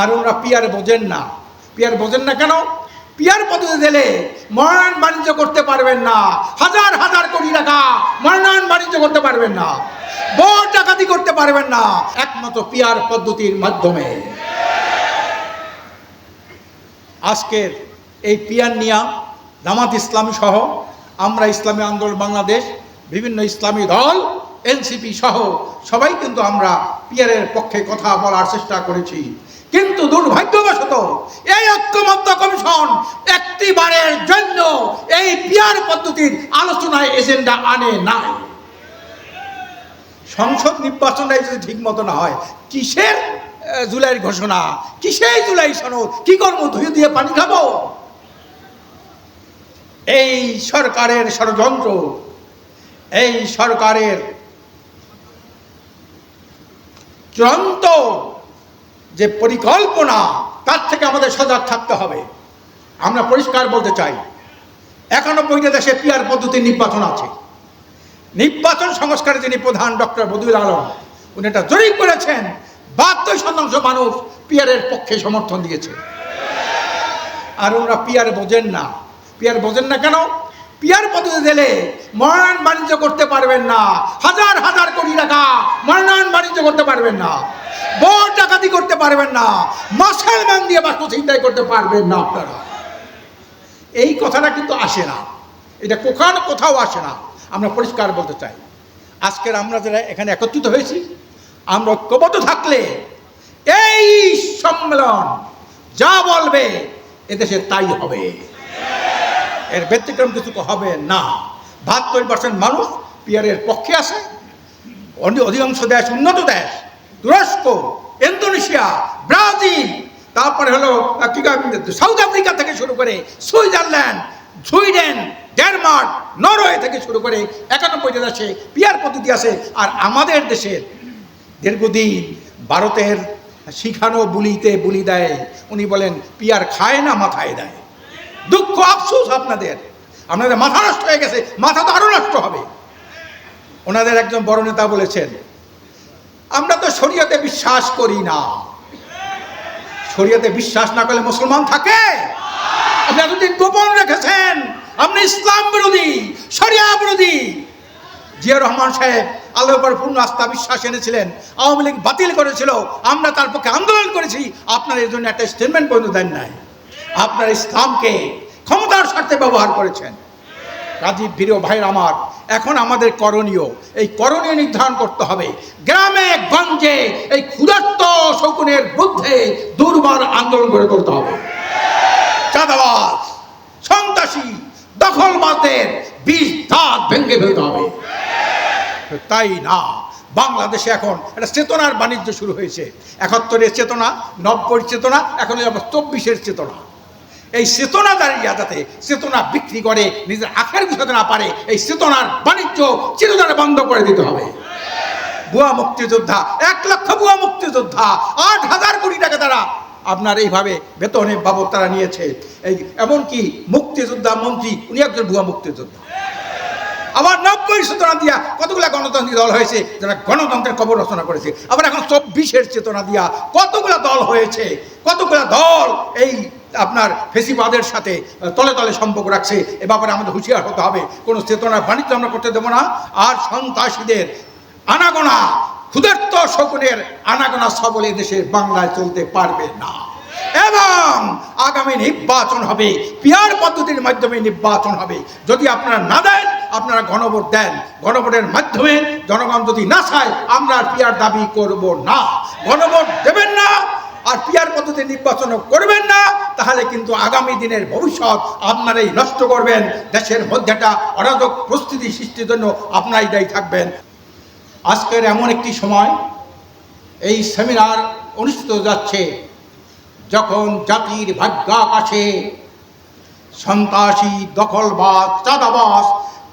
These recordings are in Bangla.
আর ওরা পিয়ার বোঝেন না। পিয়ার বোঝেন না কেন? পিয়ার পদ্ধতি দিলে মনোনয়ন বাণিজ্য করতে পারবেন না। হাজার হাজার কোটি টাকা মনোনয়ন বাণিজ্য করতে পারবেন না। ভোট ডাকাতি করতে পারবেন না। একমাত্র পিয়ার পদ্ধতির মাধ্যমে। আজকের এই পিয়ার নিয়া জামাত ইসলামী সহ আমরা ইসলামী আন্দোলন বাংলাদেশ, বিভিন্ন ইসলামী দল, এনসিপি সহ সবাই কিন্তু আমরা পিয়ারের পক্ষে কথা বলার চেষ্টা করেছি। কিন্তু দুর্ভাগ্যবশত এই ঐক্যমত্য কমিশন একটি বারের জন্য এই পিয়ার পদ্ধতির আলোচনায় এজেন্ডা আনে নাই। সংসদ নির্বাচনটাই যদি ঠিক মতো না হয়, কিসের জুলাইয়ের ঘোষণা? কিসের জুলাই সনদ? কি করব, ধুয়ে দিয়ে পানি খাব? এই সরকারের ষড়যন্ত্র, এই সরকারের চূড়ান্ত যে পরিকল্পনা, তার থেকে আমাদের সজাগ থাকতে হবে। আমরা পরিষ্কার বলতে চাই, একানব্বইটা দেশে পিয়ার পদ্ধতির নির্বাচন আছে। নির্বাচন সংস্কারে যিনি প্রধান ডক্টর বদুল আলম, উনি এটা জরিপ করেছেন, বাহাত্তর শতাংশ মানুষ পিয়ারের পক্ষে সমর্থন দিয়েছে। আর ওরা পিয়ার বোঝেন না। পিয়ার বোঝেন না কেন? পিয়ার পদ্ধতি দিলে মনোনয়ন বাণিজ্য করতে পারবেন না। হাজার হাজার কোটি টাকা মনোনয়ন বাণিজ্য করতে পারবেন না। ভোট ডাকাতি করতে পারবেন না। মুসলমান দিয়ে বাস্তু চিন্তাই করতে পারবেন না আপনারা। এই কথাটা কিন্তু আসে না। এটা কোখান কোথাও আসে না। আমরা পরিষ্কার বলতে চাই। আজকের আমরা যারা এখানে একত্রিত হয়েছি, আমরা ঐক্যবদ্ধ থাকলে এই সম্মেলন যা বলবে এদেশে তাই হবে। এর ব্যতিক্রম কিছু হবে না। বাহাত্তর পার্সেন্ট মানুষ পিয়ারের পক্ষে আছে। অধিকাংশ দেশ উন্নত দেশ। তুরস্ক, ইন্দোনেশিয়া, ব্রাজিল, তারপরে হলো সাউথ আফ্রিকা থেকে শুরু করে সুইজারল্যান্ড, সুইডেন, ডেনমার্ক, নরওয়ে থেকে শুরু করে একানব্বইটা দেশে পিয়ার পদ্ধতি আছে। আর আমাদের দেশের দীর্ঘদিন ভারতের শিখানো বুলিতে বুলি দেয়। উনি বলেন, পিয়ার খায় না, মাথায় দেয়। দুঃখ, আফসোস আপনাদের। আপনাদের মাথা নষ্ট হয়ে গেছে, মাথা তো আরও নষ্ট হবে। ওনাদের একজন বড় নেতা বলেছেন শরীয়তে বিশ্বাস করি না। শরীয়তে বিশ্বাস না করলে মুসলমান থাকে? আপনি এতদিন গোপন রেখেছেন। আপনি ইসলাম বিরোধী, শরিয়া বিরোধী। জিয়া রহমান সাহেব আল্লাহর পূর্ণ আস্থা, বিশ্বাস এনেছিলেন। আওয়ামী লীগ বাতিল করেছিল। আমরা তার পক্ষে আন্দোলন করেছি। আপনার এর জন্য একটা স্টেটমেন্ট পর্যন্ত দেন নাই। আপনার ইসলামকে ক্ষমতার স্বার্থে ব্যবহার করেছেন। রাজীব প্রিয় ভাইয়ের আমার, এখন আমাদের করণীয়। এই করণীয় নির্ধারণ করতে হবে। গ্রামে, গঞ্জে এই ক্ষুধার্ত শকুনের বিরুদ্ধে দুর্বার আন্দোলন করে তুলতে হবে। চাঁদাবাজ, সন্ত্রাসী দখলবাদের বিষ দাঁত ভেঙে ফেলতে হবে। তাই না, বাংলাদেশে এখন একটা চেতনার বাণিজ্য শুরু হয়েছে। একাত্তরের চেতনা নব্বই চেতনা, এখন চব্বিশের চেতনা। এই চেতনা যাতে চেতনা বিক্রি করে, নিজের আখের বিষয়তে না পারে, এই চেতনার বাণিজ্য চিরতরে বন্ধ করে দিতে হবে। ভুয়া মুক্তিযোদ্ধা, এক লক্ষ ভুয়া মুক্তিযোদ্ধা, আট হাজার কোটি টাকা তারা আপনার এইভাবে বেতনের বাবদ তারা নিয়েছে। এই এমনকি মুক্তিযোদ্ধা মন্ত্রী, উনি একজন ভুয়া মুক্তিযোদ্ধা। আবার নব্বই চেতনা দিয়া কতগুলা গণতান্ত্রিক দল হয়েছে, যারা গণতন্ত্রের কবর রচনা করেছে। আবার এখন চব্বিশের চেতনা দিয়া কতগুলা দল হয়েছে, কতগুলা দল এই আপনার ফেসিবাদের সাথে তলে তলে সম্পর্ক রাখছে, এ ব্যাপারে আমাদের হুঁশিয়ার হতে হবে। কোনো চেতনার বাণিজ্য আমরা করতে দেবো না। আর সন্ত্রাসীদের আনাগোনা, ক্ষুধার্ত শকুনের আনাগোনা সবল দেশের বাংলায় চলতে পারবে না। এবং আগামী নির্বাচন হবে, পিয়ার পদ্ধতির মাধ্যমে নির্বাচন হবে। যদি আপনারা না দেন, আপনারা গণভোট দেন। গণভোটের মাধ্যমে জনগণ যদি না চায়, আমরা পিয়ার দাবি করব না। গণভোট দেবেন না, আর পিয়ার পদ্ধতি নির্বাচনও করবেন কিন্তু আগামী দিনের ভবিষ্যৎ আপনারাই নষ্ট করবেন। দেশের মধ্যে একটা অরাজক প্রস্তুতি সৃষ্টির জন্য আপনারাই দায়ী থাকবেন। আজকের এমন একটি সময়, এই সেমিনার অনুষ্ঠিত যাচ্ছে যখন জাতির ভাগ্যাকাশে সন্ত্রাসী, দখলবাজ, চাঁদাবাজ,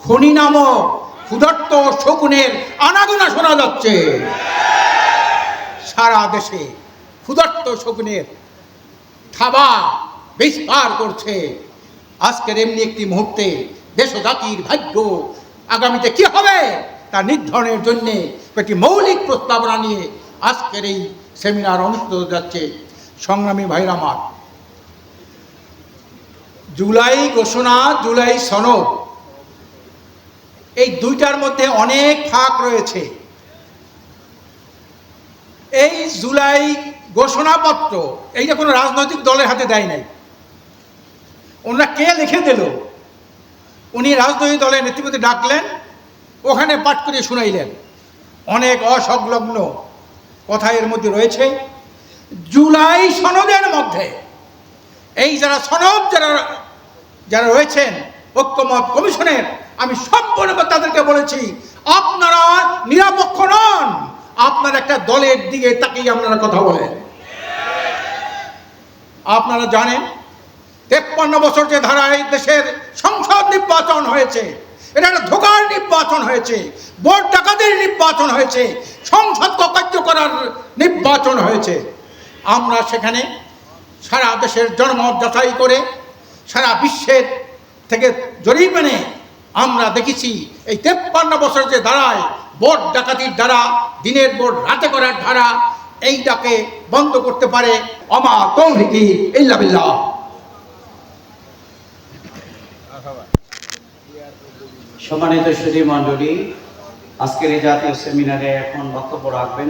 খনি নামক ক্ষুধার্ত শকুনের আনাগোনা শোনা যাচ্ছে। সারা দেশে ক্ষুধার্ত শকুনের থাবা বিস্তার করছে। আজকের এমনি একটি মুহূর্তে দেশ জাতির ভাগ্য আগামীতে কি হবে তা নির্ধারণের জন্যে একটি মৌলিক প্রস্তাবনা নিয়ে আজকের এই সেমিনার অনুষ্ঠিত যাচ্ছে। সংগ্রামী ভাইরা আমার, জুলাই ঘোষণা, জুলাই সনদ, এই দুইটার মধ্যে অনেক ফাঁক রয়েছে। এই জুলাই ঘোষণাপত্র এইটা কোনো রাজনৈতিক দলের হাতে দেয় নাই। ওনারা কে লিখে দিল? উনি রাজনৈতিক দলের নেতৃত্বে ডাকলেন, ওখানে পাঠ করে শুনাইলেন। অনেক অসংলগ্ন কথা এর মধ্যে রয়েছে। জুলাই সনদের মধ্যে এই যারা সনদ যারা যারা রয়েছেন ঐক্যমত কমিশনের, আমি সম্পূর্ণ তাদেরকে বলেছি, আপনারা নিরপেক্ষ নন। আপনার একটা দলের দিকে তাকিয়ে আপনারা কথা বলেন। আপনারা জানেন তেপ্পান্ন বছর যে ধারায় দেশের সংসদ নির্বাচন হয়েছে এটা একটা ধোকার নির্বাচন হয়েছে, ভোট ডাকাতের নির্বাচন হয়েছে, সংসদকে অকার্য করার নির্বাচন হয়েছে। আমরা সেখানে সারা দেশের জনমত যাচাই করে, সারা বিশ্বের থেকে জরিপ এনে আমরা দেখেছি, এই তেপ্পান্ন বছর যে ধারায় ভোট ডাকাতির দ্বারা দিনের ভোট রাতে করার ধারা, এইটাকে বন্ধ করতে পারে অমা তৌফিকি ইল্লা বিল্লাহ। সম্মানিত সুধী মণ্ডলী আজকের এই জাতীয় সেমিনারে এখন বক্তব্য রাখবেন